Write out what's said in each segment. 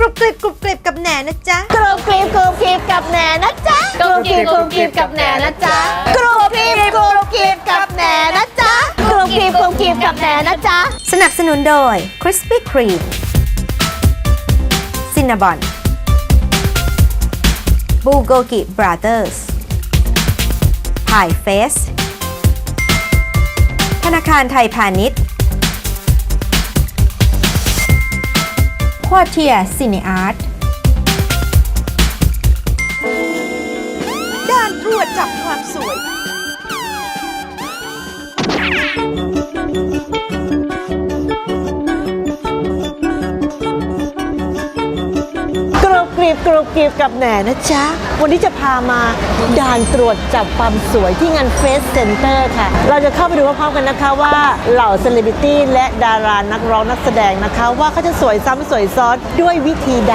กรุบกริบกรุบกริบกับแหนนะจ๊ะกรุบกริบกรุบกริบกับแหนนะจ๊ะกรุบกริบกรุบกริบกับแหนนะจ๊ะกรุบกริบกรุบกริบกับแหนนะจ๊ะกรุบกริบกรุบกริบกับแหนนะจ๊ะสนับสนุนโดย Krispy Kreme Cinnabon Bulgogi Brothers Pie Face ธนาคารไทยพาณิชย์ q u a r t i e r Cineart กิฟกับแหนนะจ๊ะ วันนี้จะพามาด่านตรวจจับความสวยที่งานเฟสเซ็นเตอร์ค่ะ เราจะเข้าไปดูพร้อมๆกันนะคะว่าเหล่าเซเลบริตี้และดารานักร้องนักแสดงนะคะ ว่าเขาจะสวยซ้ำสวยซ้อนด้วยวิธีใด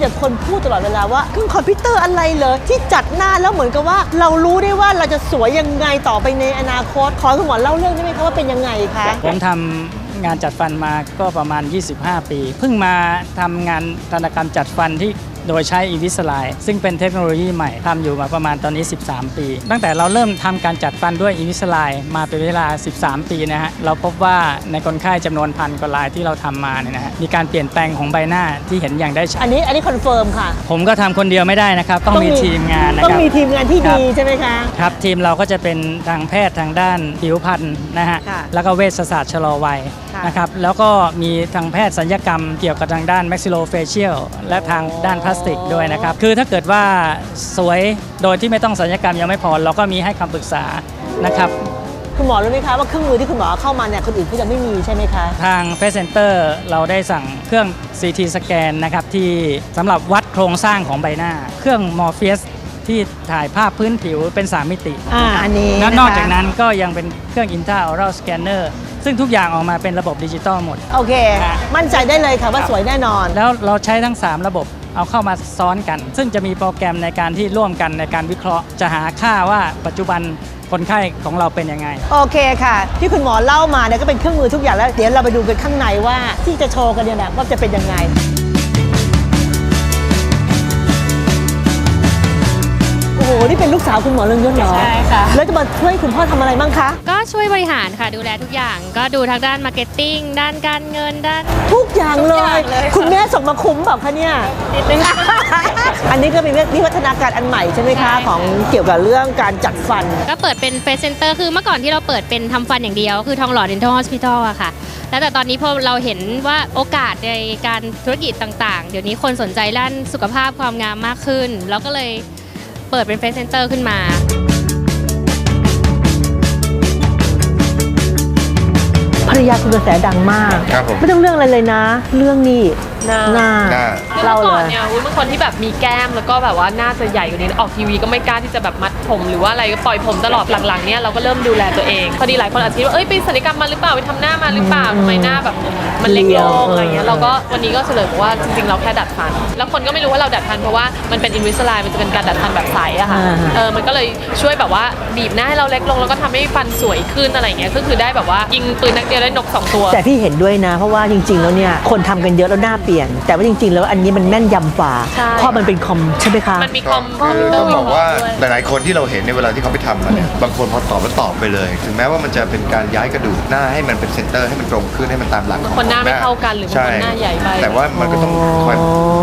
แต่คนพูดตลอดเวลาว่าเครื่องคอมพิวเตอร์อะไรเหรอที่จัดหน้าแล้วเหมือนกับว่า เรารู้ได้ว่าเราจะสวยยังไงต่อไปในอนาคต ขอคุณหมอเล่าเรื่องได้ไหมคะว่าเป็นยังไงคะผมทำงานจัดฟันมาก็ประมาณ 25 ปี เพิ่งมาทำงานธนกรรมจัดฟันที่ โดยใช้อีวิสไลซึ่งเป็นเทคโนโลยีใหม่ทำอยู่มาประมาณตอนนี้ 13 ปี ตั้งแต่เราเริ่มทำการจัดฟันด้วยอีวิสไลมาเป็นเวลา 13 ปีนะฮะเราพบว่าในคนไข้จำนวนพันกว่ารายที่เราทำมาเนี่ยนะฮะมีการเปลี่ยนแปลงของใบหน้าที่เห็นอย่างได้ชัอัดนนี้อันนี้คอนเฟิร์มค่ะ ผมก็ทำคนเดียวไม่ได้นะครับ ต้องมีทีมงานนะต้อคงรับมีทีมงานที่ครับดีใช่ไหมคะ ครับทีมเราก็จะเป็นทางแพทย์ทางด้านผิวพรรณนะฮะ ค่ะ แล้วก็เวชศาสตร์ชะลอวัยค่ะ นะครับแล้วก็มีทางแพทย์สัญญกรรมเกี่ยวกับทางด้าน maxillofacial และทางด้านพลาสติกด้วยนะครับ คือถ้าเกิดว่าสวยโดยที่ไม่ต้องสัญญกรรมยังไม่พอ เราก็มีให้คำปรึกษานะครับคุณหมอรู้ไหมคะว่าเครื่องมือที่คุณหมอเอาเข้ามาเนี่ยคนอื่นเขาจะไม่มีใช่ไหมคะ ทาง f a c e Center เราได้สั่งเครื่อง CT สแกนนะครับที่สำหรับวัดโครงสร้างของใบหน้า เครื่อง Morpheus ที่ถ่ายภาพพื้นผิวเป็น 3 มิติอ่าอันนี้และนะคะนอกจากนั้นก็ยังเป็นเครื่อง Intraoral Scanner ซึ่งทุกอย่างออกมาเป็นระบบดิจิตอลหมด โอเคค่ะมั่นใจได้เลยค่ะว่าสวยแน่นอน แล้วเราใช้ทั้ง 3 ระบบเอาเข้ามาซ้อนกัน ซึ่งจะมีโปรแกรมในการที่ร่วมกันในการวิเคราะห์ จะหาค่าว่าปัจจุบันคนไข้ของเราเป็นยังไง โอเคค่ะ ที่คุณหมอเล่ามาเนี่ยก็เป็นเครื่องมือทุกอย่างแล้ว เดี๋ยวเราไปดูกันข้างในว่าที่จะโชว์กันเนี่ยนะว่าจะเป็นยังไง อ้โห นี่เป็นลูกสาวคุณหมอเรืองยศเหรอใช่ค่ะ แล้วจะมาช่วยคุณพ่อทำอะไรบ้างคะ ก็ช่วยบริหารค่ะดูแลทุกอย่าง ก็ดูทางด้านมาร์เก็ตติ้งด้านการเงินด้าน ทุกอย่างเลทุกอยย่างเลยค่ะ คุณแม่ส่งมาคุ้มเปล่าคะเนี่ย นิดนึง อันนี้ก็เป็นวิวัฒนาการอันใหม่ใช่ไหมคะ ใช่ค่ะ ของเกี่ยวกับเรื่องการจัดฟัน ก็เปิดเป็นเฟสเซนเตอร์คือเมื่อก่อนที่เราเปิดเป็นทำฟันอย่างเดียว คือทองหล่อ Dental Hospital อะค่ะ แล้วแต่ตอนนี้พอเราเห็นว่าโอกาสในการธุรกิจต่างๆ เดี๋ยวนี้คนสนใจด้านสุขภาพความงามมากขึ้น เราก็เลย เปิดเป็นเฟสเซนเตอร์ขึ้นมาภรรยาคุณกระแสดังมาก ครับผม ไม่ต้องเรื่องอะไรเลยนะ เรื่องนี้ หน้าหน้า หน้าคือเล่าเมื่อก่อนเลยเนี่ยวุ้นเป็นคนที่แบบมีแก้มแล้วก็แบบว่าหน้าจะใหญ่กว่านี้ออกทีวีก็ไม่กล้าที่จะแบบมัดผมหรือว่าอะไรก็ปล่อยผมตลอดหลังๆเนี่ยเราก็เริ่มดูแลตัวเองพอดีหลายคนอาจจะคิดว่าเอ้ยไปศัลยกรรมมาหรือเปล่าไปทำหน้ามาหรือเปล่าทำไมหน้าแบบมันเล็กลงอะไรเงี้ยเราก็วันนี้ก็เฉลยบอกว่าจริงๆเราแค่ดัดฟัน แล้วคนก็ไม่รู้ว่าเราดัดฟันเพราะว่ามันเป็นอินวิสไลมันจะเป็นการดัดฟันแบบใสอะค่ะอ่าเออมันก็เลยช่วยแบบว่าบีบหน้าให้เราเล็กลง แล้วก็ทำให้ฟันสวยขึ้นอะไรเงี้ยก็คือได้แบบว่ายิงปืนนักเดียวได้นกสองตัว แต่พี่เห็นด้วยนะ เพราะว่าจริง ๆ แล้วเนี่ย คนทำกันเยอะแล้วหน้าเปลี่ยน แต่ว่าจริง ๆ แล้วอันนี้มันแม่นยำกว่าใช่ เพราะมันเป็นคอมใช่ไหมคะ มันมีคอมคอมพิวเตอต้ร์องวิบอกเคราะว่าห์ด้วย หลายๆ คนที่เราเห็นในเวลาที่เขาไปทำมาเนี่ยบางคนพอตอบแล้วตอบไปเลย ถึงแม้ว่ามันจะเป็นการย้ายกระดูกหน้าให้มันเป็นเซนเตอร์ให้มันตรงขึ้นให้มันตามหลักของคนหน้าไม่เท่ากันหรือบางคนหน้าใหญ่ไป แต่ว่ามันก็ต้องคอย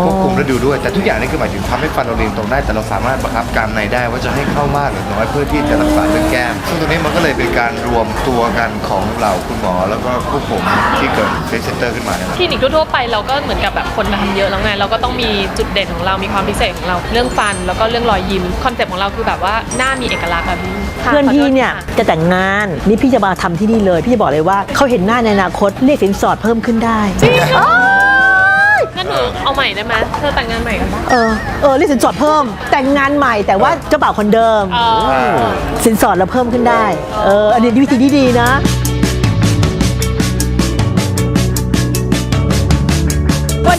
ควบคุมและดูด้วย แต่ทุกอย่างนี่คือหมายถึงทำให้ฟันเราเรียงตรงได้แต่เราสามารถบังคับกรามในได้ว่าจะให้เข้ามากหรือน้อยเพื่อที่จะรักษาเรื่องแก้มซึ่งตรงนี้มันก็เลยเป็นการรวมตัวกันของเหล่าคุณหมอแล้วก็ผู้ผมที่เกิดเฟสเซนเตอร์ขึ้นมาเนี่ยแหละคลินิกทั่วๆไปเราก็เหมือนกับแบบคนมาทำเยอะแล้วไงเราก็ต้องมีจุดเด่นของเรามีความพิเศษของเราเรื่องฟัน แล้วก็เรื่องรอยยิ้มคอนเซ็ปต์ของเราคือแบบว่าหน้ามีเอกลักษณ์อะพี่ค่ะเพื่อนพี่เนี่ยขอโทษค่ะ จะแต่งงานนี่พี่จะมาทำที่นี่เลย พี่จะบอกเลยว่าเขาเห็นหน้าในอนาคตเรียกสินสอดเพิ่มขึ้นได้จริงงั้นหนูเอาใหม่ได้ไหมเธอแต่งงานใหม่กันปะเออเออเรียกสินสอดเพิ่ม แต่งงานใหม่แต่ว่าเจ้าบ่าวคนเดิมอ๋อสินสอดเราเพิ่มขึ้นได้เอออันนี้วิธีที่ดีนะ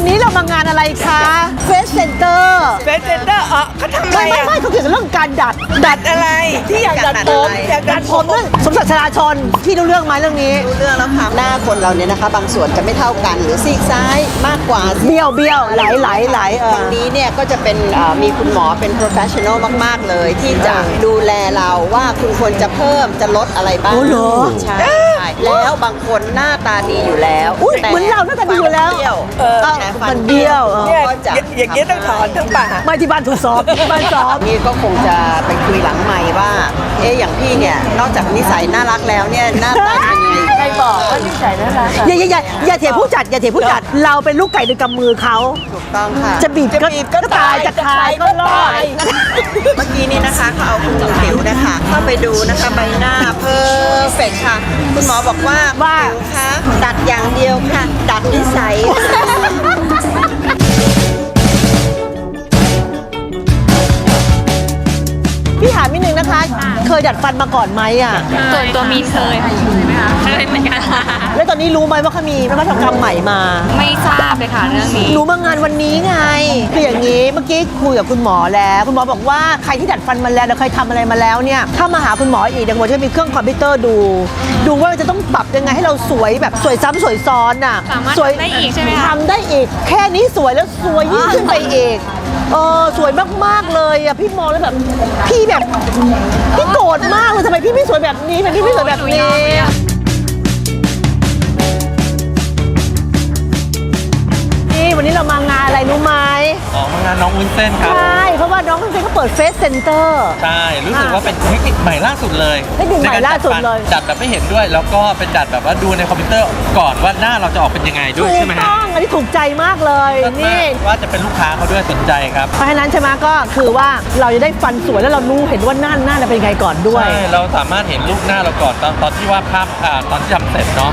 วันนี้เรามางานอะไรคะเฟสเซ็นเตอร์เฟสเซนเตอร์อ๋อเขาทำอะไรไม่ไม่อะ ไม่เขาเกี่ยวกับเรื่องการดัด ดัดอะไร ที่อยากดัดผมอยากดัดัดดผผมมนั่นสมศักดิ์ชลาชนพี่รู้เรื่องไหมเรื่องนี้ รู้เรื่องแล้วค่ะหน้าคนเราเนี่ยนะคะ บางส่วนจะไม่เท่ากัน หรือซีกซ้ายมากกว่าเบี้ยวเบี้ยวไหลไหลไหลเอตรองนี้เนี่ยก็จะเป็นเอ่อมีคุณหมอเป็น professional มาก ๆ เลย ที่จะดูแลเราว่าคุณควรจะเพิ่มจะลดอะไรบ้างโอ้เหรอใช่ใช่แล้วบางคนหน้าตาดีอยู่แล้วอุ๊ยแต่เหมือนเราหน้าตาดีอยู่แล้วฟันเบี้ยวเออแต่ฟัมันเบี้ยวเออ เนี่ยก็จะอย่างนี้ต้องถอนทั้งปากมาที่บ้านถูกซ้อมบ้านซ้อมนี่ก็คงจะไปคุยหลังใหม่ว่า เอ๊ะอย่างพี่เนี่ยนอกจากนิสัยน่ารักแล้วเนี่ยหน้าตาเป็นยังไงใครบอกว่านิสัยน่ารักอย่าอย่าอย่าอย่าเถียงผู้จัดอย่าเถียงผู้จัดเราเป็นลูกไก่ในกำมือเขาถูกต้องค่ะจะบีบก็ก็ตายจะคายก็รอดเมื่อกี้นี้นะคะเขาเอาคุณหมอผิวนะคะเข้าไปดูนะคะใบหน้าเพอร์เฟกค่ะ คุณหมอบอกว่าว่าผิวคะดัดอย่างเดียวค่ะดัดนิสัยามนิดนึงนะคะ เคยดัดฟันมาก่อนไหมอะ ส่วนตัวมีเคยค่ะเคยเหมือนกันแล้วตอนนี้รู้ไหมว่าเขามีนวัตกรรมใหม่มา ไม่ทราบเลยค่ะเรื่องนี้ รู้มางานวันนี้ไง คืออย่างนี้เมื่อกี้คุยกับคุณหมอแล้ว คุณหมอบอกว่าใครที่ดัดฟันมาแล้วหรือเคยทำอะไรมาแล้วเนี่ยถ้ามาหาคุณหมออีกเดี๋ยวหมอจะมีเครื่องคอมพิวเตอร์ดู ดูว่าจะต้องปรับยังไงให้เราสวยแบบสวยซ้ำสวยซ้อนอะสามารถสวยทำได้อีกใช่ไหมคะ ทำได้อีก แค่นี้สวยแล้วสวยยิ่งขึ้นไปอีก เออสวยมากๆเลยอะพี่มองแล้วแบบ พี่แบบ พี่โกรธมากเลยทำไมพี่ไม่สวยแบบนี้ทำไมพี่ไม่สวยแบบนี้นี่วันนี้เรามางานอะไรรู้ไหมอ๋อมางานน้องวุ้นเส้นครับ ใช่เพราะว่า น้องคุณเซนเขาเปิดเฟสเซ็นเตอร์ใช่ รู้สึกว่าเป็นเทคนิคใหม่ล่าสุดเลยเทคนิคใหม่ล่าสุดเลยในกรจัดฟันจัดแบบไม่เห็นด้วย แล้วก็เป็นจัดแบบว่าดูในคอมพิวเตอร์ก่อนว่าหน้าเราจะออกเป็นยังไงด้วยถูใช่กไหมฮะต้องอันนี้ถูกใจมากเลยเลิศมากนี่ว่าจะเป็นลูกค้าเขาด้วยสนใจครับ เพราะฉะนั้นใช่ไหมก็คือว่าเราจะได้ฟันสวยแล้วเรารู้เห็นว่าหน้าหน้าเราเป็นยังไงก่อนด้วย ใช่ เราสามารถเห็นรูปหน้าเราก่อนตอนตอนที่วาดภาพอ่าตอนที่ทำเสร็จเนาะ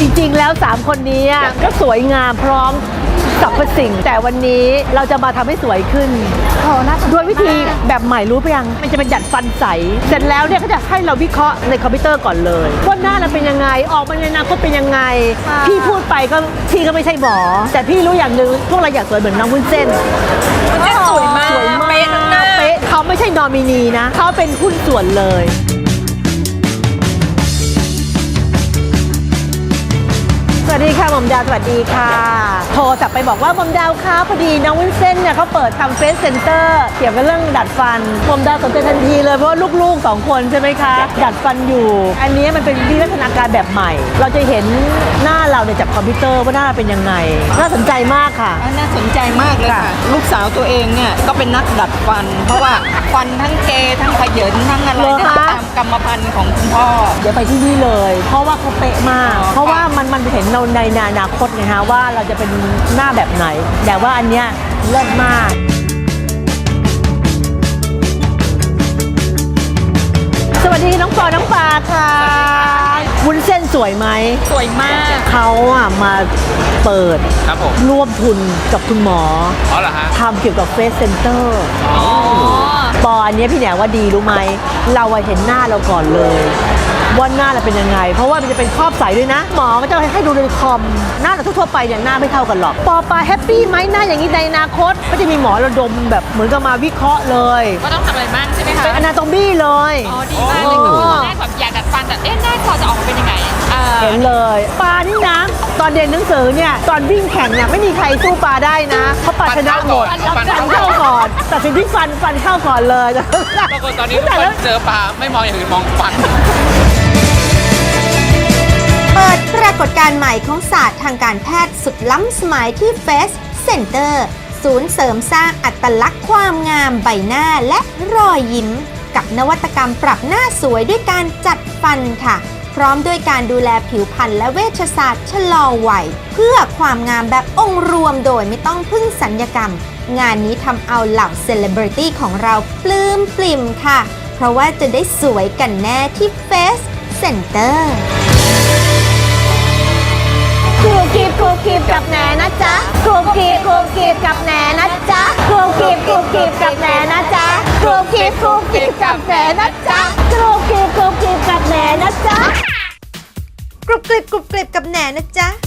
จริงๆแล้ว 3 คนนี้อะก็สวยงามพร้อมสรรพสิ่ง แต่วันนี้เราจะมาทำให้สวยขึ้นด้วยวิธีแบบใหม่รู้ปะยัง มันจะเป็นหยัดฟันใส เสร็จแล้วเนี่ยเขาจะให้เราวิเคราะห์ในคอมพิวเตอร์ก่อนเลยว่าหน้าเราเป็นยังไง ออกมาในอนาคตเป็นยังไง พี่พูดไปก็พี่ก็ไม่ใช่หมอ แต่พี่รู้อย่างหนึ่งพวกเราอยากสวยเหมือนน้องวุ้นเส้น วุ้นเส้นสวยมากสวยมากเป๊ะทั้งหน้าเป๊ะเขาไม่ใช่นอมินีนะ เขาเป็นหุ้นส่วนเลย วัสดีค่ะหม่อมดาวสวัสดีค่ะ โทรศัพท์ไปบอกว่าหม่อมดาวคะพอดีน้องวินเซนต์เนี่ยเขาเปิดทำเฟสเซ็นเตอร์เกี่ยวกับเรื่องดัดฟันหม่อมดาวสนใจทันทีเลยเพราะว่าลูกๆสองคนใช่ไหมคะ ดัดฟันอยู่ อันนี้มันเป็นวิวัฒนาการแบบใหม่ เราจะเห็นหน้าเราเนี่ยจากคอมพิวเตอร์ว่าหน้าเราเป็นยังไงน่าสนใจมากค่ะ น่าสนใจมากเลยค่ะ ลูกสาวตัวเองเนี่ยก็เป็นนักดัดฟัน เพราะว่าฟันทั้งเกทั้งขยินทั้งอะไรเหรอเนี่ยคะ ตามกรรมพันธุ์ของคุณพ่อ เดี๋ยวไปที่นี่เลย เพราะว่าเขาเป๊ะมากอ๋อเพราะว่า มันมันเห็นเราในอนาคตไงฮะว่าเราจะเป็นหน้าแบบไหน แต่ว่าอันเนี้ยเลิศมากสวัสดีน้องปอน้องปลาค่ะวุ้นเส้นสวยไหม สวยมาก เขาอะมาเปิดครับผมร่วมทุนกับคุณหมออ๋อเหรอฮะทำเกี่ยวกับเฟสเซนเตอร์อ๋อปออันเนี้ยพี่แหนว่าดีรู้ไหม เราอะเห็นหน้าเราก่อนเลย ว่าหน้าเราเป็นยังไง เพราะว่ามันจะเป็นครอบใสด้วยนะ หมอก็จะให้ดูในคอม หน้าเราทั่วๆไปเนี่ยหน้าไม่เท่ากันหรอก ปอปาแฮปปี้ไหมหน้าอย่างนี้ในอนาคต ก็จะมีหมอระดมแบบเหมือนกับมาวิเคราะห์เลย ก็ต้องทำอะไรบ้างใช่ไหมคะ เป็นอนาโตมี่เลย อ๋อ ดีมากเลยคือตอนแรกแบบอยากดัดฟันแต่เอ๊ะหน้าคอจะออกมาเป็นยังไงอ่าเห็นเลยปลานี่นะ ตอนเรียนหนังสือเนี่ย ตอนวิ่งแข่งเนี่ยไม่มีใครสู้ปลาได้นะ เพราะปลาชนะหมดฟันฟัเข้านเข้าก่อนตัดสินที่ฟันฟันเข้าก่อนเลยปรากฏตอนนี้ทุกแต่คแล้วนเจอปลาไม่มองอย่างอื่นมองฟันเปิดปรากฏการณ์ใหม่ของศาสตร์ทางการแพทย์สุดล้ำสมัยที่ Face Center ศูนย์เสริมสร้างอัตลักษณ์ความงามใบหน้าและรอยยิ้ม กับนวัตกรรมปรับหน้าสวยด้วยการจัดฟันค่ะ พร้อมด้วยการดูแลผิวพรรณและเวชศาสตร์ชะลอวัยเพื่อความงามแบบองค์รวมโดยไม่ต้องพึ่งสัญญกรรม งานนี้ทำเอาเหล่าเซเลบริตี้ของเราปลื้มปลิ่มค่ะ เพราะว่าจะได้สวยกันแน่ที่ Face Center รูกีบครูกีบกับแหนนะจ๊ะครูกีบครูกีบกับแหนนะจ๊ะครูกีบครูกีบกับแหนนะจ๊ะครูกีบครูกีบกับแหนนะจ๊ะครูกีบครูกีบกับแหนนะจ๊ะกรุบกริบกรุบกริบกับแหนนะจ๊ะ